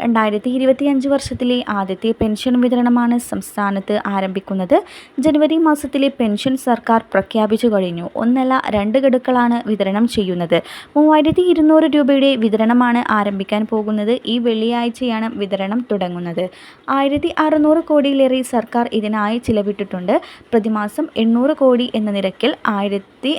രണ്ടായിരത്തി ഇരുപത്തി അഞ്ച് വർഷത്തിലെ ആദ്യത്തെ പെൻഷൻ വിതരണമാണ് സംസ്ഥാനത്ത് ആരംഭിക്കുന്നത്. ജനുവരി മാസത്തിലെ പെൻഷൻ സർക്കാർ പ്രഖ്യാപിച്ചു കഴിഞ്ഞു. ഒന്നല്ല രണ്ട് ഗഡുക്കളാണ് വിതരണം ചെയ്യുന്നത്. മൂവായിരത്തി ഇരുന്നൂറ് രൂപയുടെ വിതരണമാണ് ആരംഭിക്കാൻ പോകുന്നത്. ഈ വെള്ളിയാഴ്ചയാണ് വിതരണം തുടങ്ങുന്നത്. ആയിരത്തി അറുന്നൂറ് കോടിയിലേറെ സർക്കാർ ഇതിനായി ചിലവിട്ടിട്ടുണ്ട്. പ്രതിമാസം എണ്ണൂറ് കോടി എന്ന നിരക്കിൽ ആയിരത്തി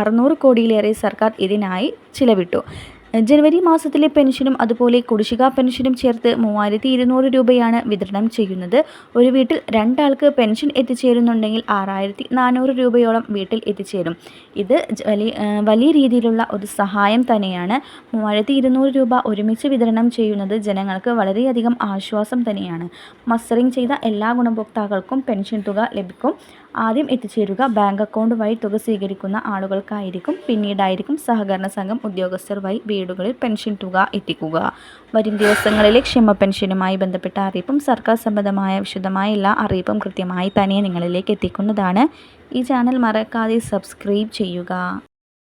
അറുന്നൂറ് കോടിയിലേറെ സർക്കാർ ഇതിനായി ചിലവിട്ടു. ജനുവരി മാസത്തിലെ പെൻഷനും അതുപോലെ കുടിശ്ശിക പെൻഷനും ചേർത്ത് മൂവായിരത്തി ഇരുന്നൂറ് രൂപയാണ് വിതരണം ചെയ്യുന്നത്. ഒരു വീട്ടിൽ രണ്ടാൾക്ക് പെൻഷൻ എത്തിച്ചേരുന്നുണ്ടെങ്കിൽ ആറായിരത്തി നാനൂറ് രൂപയോളം വീട്ടിൽ എത്തിച്ചേരും. ഇത് വലിയ വലിയ രീതിയിലുള്ള ഒരു സഹായം തന്നെയാണ്. മൂവായിരത്തി ഇരുന്നൂറ് രൂപ ഒരുമിച്ച് വിതരണം ചെയ്യുന്നത് ജനങ്ങൾക്ക് വളരെയധികം ആശ്വാസം തന്നെയാണ്. മസ്റ്ററിംഗ് ചെയ്ത എല്ലാ ഗുണഭോക്താക്കൾക്കും പെൻഷൻ തുക ലഭിക്കും. ആദ്യം എത്തിച്ചേരുക. ബാങ്ക് അക്കൗണ്ട് വഴി തുക സ്വീകരിക്കുന്ന ആളുകൾക്കായിരിക്കും. പിന്നീടായിരിക്കും സഹകരണ സംഘം ഉദ്യോഗസ്ഥർ വഴി വീടുകളിൽ പെൻഷൻ തുക എത്തിക്കുക. വരും ദിവസങ്ങളിലെ ക്ഷമ പെൻഷനുമായി ബന്ധപ്പെട്ട അറിയിപ്പും സർക്കാർ സംബന്ധമായ വിശദമായ എല്ലാ അറിയിപ്പും കൃത്യമായി തന്നെ നിങ്ങളിലേക്ക് എത്തിക്കുന്നതാണ്. ഈ ചാനൽ മറക്കാതെ സബ്സ്ക്രൈബ് ചെയ്യുക.